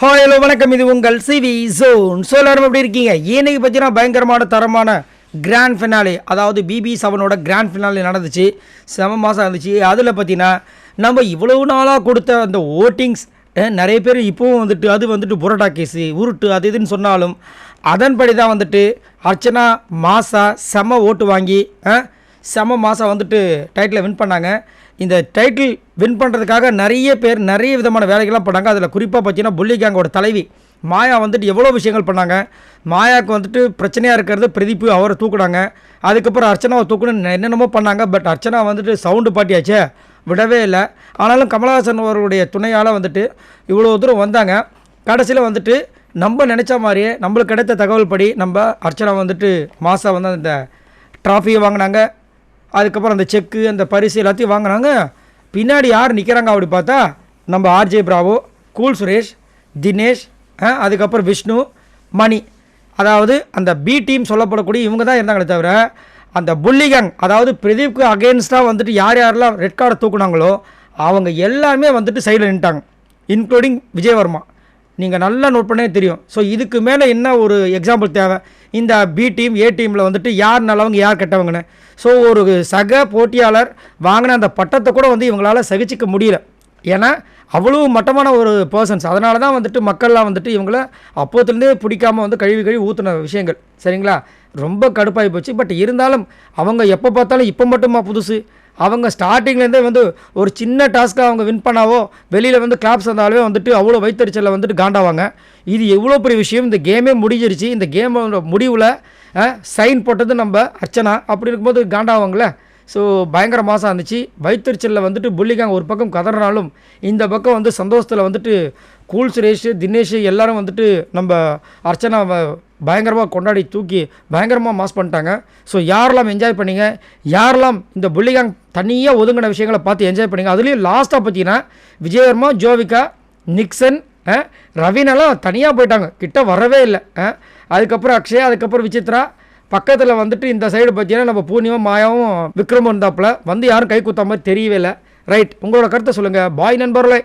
Hi hello வணக்கம். இது உங்கள் சிவி ஜோன் ஸோ எல்லாரும் எப்படி இருக்கீங்க? ஏனைக்கு பார்த்தீங்கன்னா பயங்கரமான தரமான கிராண்ட் ஃபினாலே அதாவது பிபி செவனோட கிராண்ட் ஃபினாலே நடந்துச்சு. செம மாதம் இருந்துச்சு. அதில் பார்த்தீங்கன்னா நம்ம இவ்வளவு நாளாக கொடுத்த அந்த ஓட்டிங்ஸ் நிறைய பேர் இப்போவும் வந்துட்டு அது வந்துட்டு புரோட்டா கேஸு உருட்டு அது இதுன்னு சொன்னாலும் அதன்படி தான் வந்துட்டு அர்ச்சனா மாசா செம ஓட்டு வாங்கி செம மாதம் வந்துட்டு டைட்டிலை வின் பண்ணாங்க. இந்த டைட்டில் வின் பண்ணுறதுக்காக நிறைய பேர் நிறைய விதமான வேலைகள்லாம் பண்ணாங்க. அதில் குறிப்பாக பார்த்தீங்கன்னா புள்ளி கேங்கோட தலைவி மாயா வந்துட்டு எவ்வளோ விஷயங்கள் பண்ணாங்க. மாயாவுக்கு வந்துட்டு பிரச்சனையாக இருக்கிறது பிரதீப் அவரை தூக்குனாங்க. அதுக்கப்புறம் அர்ச்சனாவை தூக்குன்னு என்னென்னமோ பண்ணாங்க. பட் அர்ச்சனா வந்துட்டு சவுண்டு பாட்டியாச்சே விடவே இல்லை. ஆனாலும் கமலஹாசன் அவருடைய துணையால் வந்துட்டு இவ்வளோ தூரம் வந்தாங்க. கடைசியில் வந்துட்டு நம்ம நினச்ச மாதிரியே நம்மளுக்கு கிடைத்த தகவல் படி நம்ம அர்ச்சனா வந்துட்டு மாதம் வந்து அந்த ட்ராஃபியை வாங்கினாங்க. அதுக்கப்புறம் அந்த செக்கு அந்த பரிசு எல்லாத்தையும் வாங்கினாங்க. பின்னாடி யார் நிற்கிறாங்க அப்படி பார்த்தா நம்ம RJ Bravo cool Suresh Dinesh அதுக்கப்புறம் விஷ்ணு மணி. அதாவது அந்த பி டீம் சொல்லப்படக்கூடிய இவங்க தான் இருந்தாங்களே தவிர அந்த புள்ளிகங் அதாவது பிரதீப்க்கு அகேன்ஸ்டாக வந்துட்டு யார் யாரெல்லாம் ரெட் கார்டை தூக்குனாங்களோ அவங்க எல்லாமே வந்துட்டு சைடில் நின்ட்டாங்க இன்க்ளூடிங் விஜயவர்மா. நீங்கள் நல்லா நோட் பண்ணே தெரியும். ஸோ இதுக்கு மேலே என்ன ஒரு எக்ஸாம்பிள் தேவை? இந்த பி டீம் ஏ டீமில் வந்துட்டு யார் நல்லவங்க யார் கெட்டவங்கன்னு. ஸோ ஒரு சக போட்டியாளர் வாங்கின அந்த பட்டத்தை கூட வந்து இவங்களால் சகிச்சிக்க முடியல. ஏன்னா அவ்வளோ மட்டமான ஒரு பர்சன்ஸ் அதனால தான் வந்துட்டு மக்கள்லாம் வந்துட்டு இவங்கள அப்போத்துலேருந்தே பிடிக்காம வந்து கழுவி கழுவி ஊற்றின விஷயங்கள். சரிங்களா? ரொம்ப கடுப்பாகி போச்சு. பட் இருந்தாலும் அவங்க எப்போ பார்த்தாலும் இப்போ மட்டுமா புதுசு? அவங்க ஸ்டார்டிங்லேருந்தே வந்து ஒரு சின்ன டாஸ்க்காக அவங்க வின் பண்ணாவோ வெளியில் வந்து கிளாப்ஸ் வந்தாலே வந்துட்டு அவ்வளோ வைத்தறிச்சலில் வந்துட்டு காண்டாவாங்க. இது எவ்வளோ பெரிய விஷயம்? இந்த கேமே முடிஞ்சிருச்சு. இந்த கேமோட முடிவில் சைன் போட்டது நம்ம அர்ச்சனா. அப்படி இருக்கும்போது காண்டாவாங்களே ஸோ பயங்கர மாதம் இருந்துச்சு. வைத்தறிச்சலில் வந்துட்டு புள்ளிகாங்க ஒரு பக்கம் கதறினாலும் இந்த பக்கம் வந்து சந்தோஷத்தில் வந்துட்டு கூல் சுரேஷ் தினேஷ் எல்லாரும் வந்துட்டு நம்ம அர்ச்சனா பயங்கரமாக கொண்டாடி தூக்கி பயங்கரமாக மாஸ் பண்ணிட்டாங்க. ஸோ யாரெல்லாம் என்ஜாய் பண்ணீங்க? யாரெல்லாம் இந்த புள்ளிகாங் தனியாக ஒதுங்கின விஷயங்களை பார்த்து என்ஜாய் பண்ணிங்க? அதுலேயும் லாஸ்ட்டாக பார்த்தீங்கன்னா விஜயவர்மா ஜோவிகா நிக்சன் ரவீனெல்லாம் தனியாக போயிட்டாங்க. கிட்ட வரவே இல்லை அதுக்கப்புறம் அக்ஷயா அதுக்கப்புறம் விசித்ரா. பக்கத்தில் வந்துட்டு இந்த சைடு பார்த்தீங்கன்னா நம்ம பூர்ணிமா மாயாவும் விக்ரமும் இருந்தாப்புல. வந்து யாரும் கை குத்த மாதிரி தெரியவே இல்லை. ரைட் உங்களோட கருத்தை சொல்லுங்கள் பாய் நண்பர்களே.